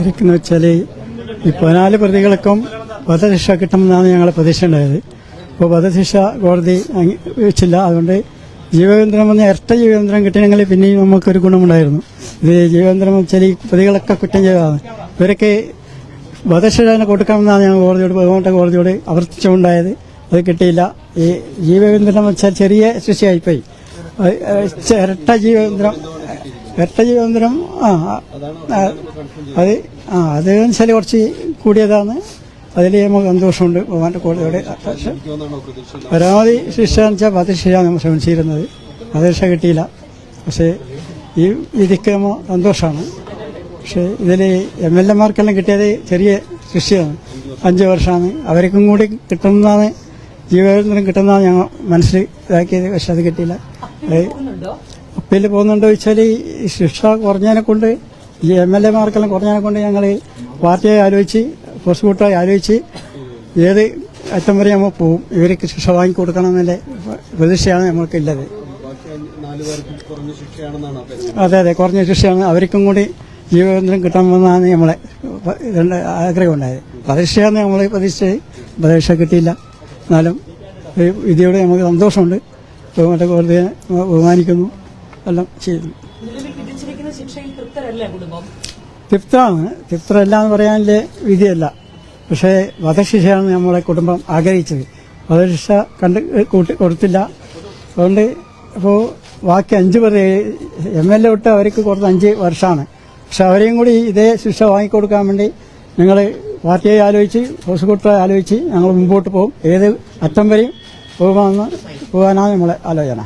ഇരിക്കുന്ന വെച്ചാൽ ഈ പതിനാല് പ്രതികൾക്കും വധശിക്ഷ കിട്ടുമെന്നാണ് ഞങ്ങളെ പ്രതീക്ഷ ഉണ്ടായത് അപ്പോൾ വധശിക്ഷ കോടതി വെച്ചില്ല. അതുകൊണ്ട് ജീവകേന്ദ്രം വന്ന ഇരട്ട ജീവകേന്ദ്രം കിട്ടിയെങ്കിൽ പിന്നെയും നമുക്കൊരു ഗുണമുണ്ടായിരുന്നു. ഇത് ജീവകേന്ദ്രം വെച്ചാൽ ഈ പ്രതികളൊക്കെ കുറ്റം ചെയ്തതാണ്. ഇവരൊക്കെ വധശിക്ഷ തന്നെ കൊടുക്കണമെന്നാണ് ഞങ്ങൾ കോടതിയോട് ബഹുമാനത്തെ കോടതിയോട് അവർത്തിച്ചുണ്ടായത് അത് കിട്ടിയില്ല. ഈ ജീവകേന്ദ്രം വെച്ചാൽ ചെറിയ ശിക്ഷയായിപ്പോയി. ഇരട്ട ജീവബന്ധനം ഇരട്ട ജീവബന്ധനം ആ അത് ആ അത് വെച്ചാൽ കുറച്ച് കൂടിയതാണ്. അതിൽ നമുക്ക് സന്തോഷമുണ്ട് ഭഗവാന്റെ കോടതിയോടെ. പരമാവധി ശിക്ഷ എന്ന് വെച്ചാൽ ശിക്ഷയാണ് നമ്മൾ ശ്രമിച്ചിരുന്നത് വധശിക്ഷ കിട്ടിയില്ല. പക്ഷേ ഈ വിധിക്ക് നമ്മൾ സന്തോഷമാണ്. പക്ഷേ ഇതിൽ എം എൽ എമാർക്കെല്ലാം കിട്ടിയത് ചെറിയ ശിക്ഷയാണ്. അഞ്ച് വർഷമാണ്. അവർക്കും കൂടി കിട്ടുന്നതാണ് ജീവകേന്ദ്രം കിട്ടുന്നതാണ് ഞങ്ങൾ മനസ്സിൽ ഇതാക്കിയത് പക്ഷെ അത് കിട്ടിയില്ല. അത് അപ്പീൽ പോകുന്നുണ്ടോ ചോദിച്ചാൽ ഈ ശിക്ഷ കുറഞ്ഞതിനെ കൊണ്ട് ഈ എം എൽ എമാർക്കെല്ലാം കുറഞ്ഞതിനെ കൊണ്ട് ഞങ്ങൾ പാർട്ടിയായി ആലോചിച്ച് പ്രോസിക്യൂട്ടറെ ആലോചിച്ച് ഏത് അറ്റം വരെ നമ്മൾ പോവും ഇവർക്ക് ശിക്ഷ വാങ്ങിക്കൊടുക്കണം എന്നുള്ള പ്രതീക്ഷയാണ് നമ്മൾക്കുള്ളത്. അതെ അതെ കുറഞ്ഞ ശിക്ഷയാണ്. അവർക്കും കൂടി ജീവകേന്ദ്രം കിട്ടണമെന്നാണ് നമ്മളെ ഇതുണ്ട് ആഗ്രഹമുണ്ടായത്. പ്രതീക്ഷയാണ് നമ്മൾ പ്രതീക്ഷിച്ചത്. പ്രതീക്ഷ കിട്ടിയില്ല. എന്നാലും വിധിയോട് നമുക്ക് സന്തോഷമുണ്ട്. ബഹുമാനപ്പെട്ട കോടതിയെ ബഹുമാനിക്കുന്നു. എല്ലാം ചെയ്യുന്നു തൃപ്തരാണ് തൃപ്തരല്ലേ കുടുംബം? തൃപ്തമാണ് തൃപ്തരല്ല എന്ന് പറയാനില്ലേ വിധിയല്ല. പക്ഷേ വധശിക്ഷയാണ് നമ്മളെ കുടുംബം ആഗ്രഹിച്ചത്. വധശിക്ഷ കണ്ട് കൂട്ടി കൊടുത്തില്ല. അതുകൊണ്ട് ഇപ്പോൾ ബാക്കി അഞ്ച് പേർ എം എൽ എ വിട്ട് അവർക്ക് കൊടുത്ത അഞ്ച് വർഷമാണ് പക്ഷെ അവരെയും കൂടി ഇതേ ശിക്ഷ വാങ്ങിക്കൊടുക്കാൻ വേണ്ടി ഞങ്ങൾ പാർട്ടിയെ ആലോചിച്ച് പ്രോസിക്യൂട്ടറെ ആലോചിച്ച് ഞങ്ങൾ മുമ്പോട്ട് പോകും. ഏത് അറ്റം വരെയും പോകാമെന്ന് പോകാനാണ് നമ്മളെ ആലോചന.